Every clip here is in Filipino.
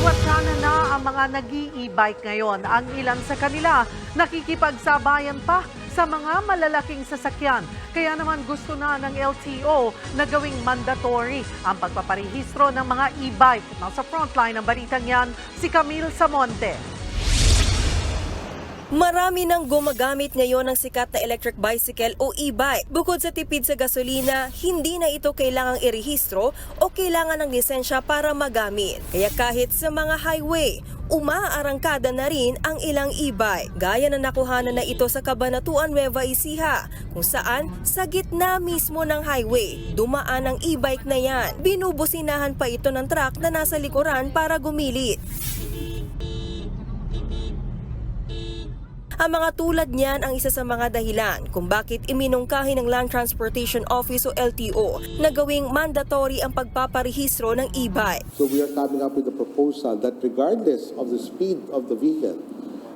Liwatanan na ang mga nag e-bike ngayon. Ang ilan sa kanila nakikipagsabayan pa sa mga malalaking sasakyan. Kaya naman gusto na ng LTO na gawing mandatory ang pagpaparehistro ng mga e-bike. Nasa frontline ng balitang yan, si Camille Samonte. Marami nang gumagamit ngayon ng sikat na electric bicycle o e-bike. Bukod sa tipid sa gasolina, hindi na ito kailangang irehistro o kailangan ng lisensya para magamit. Kaya kahit sa mga highway, umaarangkada na rin ang ilang e-bike. Gaya na nakuhanan na ito sa Kabanatuan Nueva Ecija, kung saan sa gitna mismo ng highway, dumaan ang e-bike na yan. Binubusinahan pa ito ng truck na nasa likuran para gumilit. Ang mga tulad niyan ang isa sa mga dahilan kung bakit iminungkahi ng Land Transportation Office o LTO na gawing mandatory ang pagpaparehistro ng e-bike. So we are coming up with a proposal that regardless of the speed of the vehicle,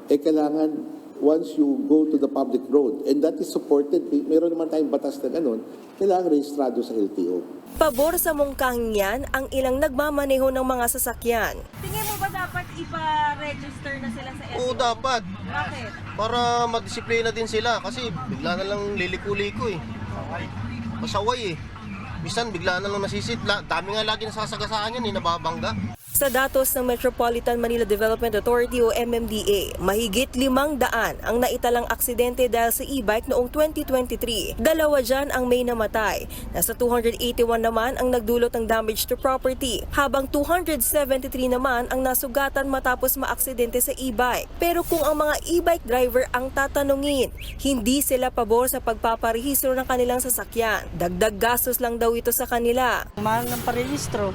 eh kailangan once you go to the public road, and that is supported, meron naman tayong batas na ganun, kailangan rehistrado sa LTO. Pabor sa mungkahing yan ang ilang nagmamaneho ng mga sasakyan. Tingin ba dapat ipa-register na sila sa LTO? Oo, dapat. Bakit? Para madisiplina din sila kasi bigla na lang liliko-liko eh. Pasaway eh. Bisan bigla na lang nasisit. La, dami nga lagi nasasagasaan yan eh, nababangga. Sa datos ng Metropolitan Manila Development Authority o MMDA, mahigit limang daan ang naitalang aksidente dahil sa e-bike noong 2023. Dalawa dyan ang may namatay. Nasa 281 naman ang nagdulot ng damage to property, habang 273 naman ang nasugatan matapos maaksidente sa e-bike. Pero kung ang mga e-bike driver ang tatanungin, hindi sila pabor sa pagpaparehistro ng kanilang sasakyan. Dagdag gastos lang daw ito sa kanila. Mahal ng parehistro.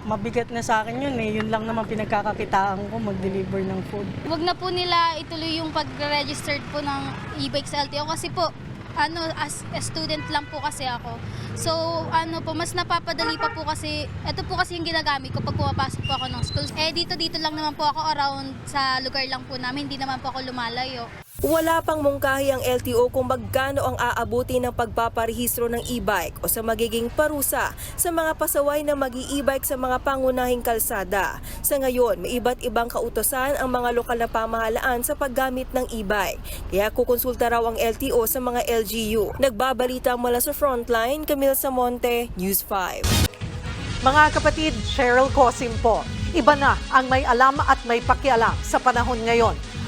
Mabigat na sa akin yun eh. Yun lang naman pinagkakakitaan ko mag-deliver ng food. Huwag na po nila ituloy yung pag-registered po ng e-bike sa LTO kasi po ano as student lang po kasi ako. So ano po mas napapadali pa po kasi ito po kasi yung ginagamit ko pag pumapasok po ako ng school. Eh dito dito lang naman po ako around sa lugar lang po namin, hindi naman po ako lumalayo. Wala pang mungkahi ang LTO kung magkano ang aabuti ng pagpaparehistro ng e-bike o sa magiging parusa sa mga pasaway na mag e-bike sa mga pangunahing kalsada. Sa ngayon, may iba't ibang kautosan ang mga lokal na pamahalaan sa paggamit ng e-bike. Kaya kukonsulta raw ang LTO sa mga LGU. Nagbabalita mula sa Frontline, Camille Samonte, News 5. Mga kapatid, Cheryl Cosim po. Iba na ang may alam at may pakialam sa panahon ngayon.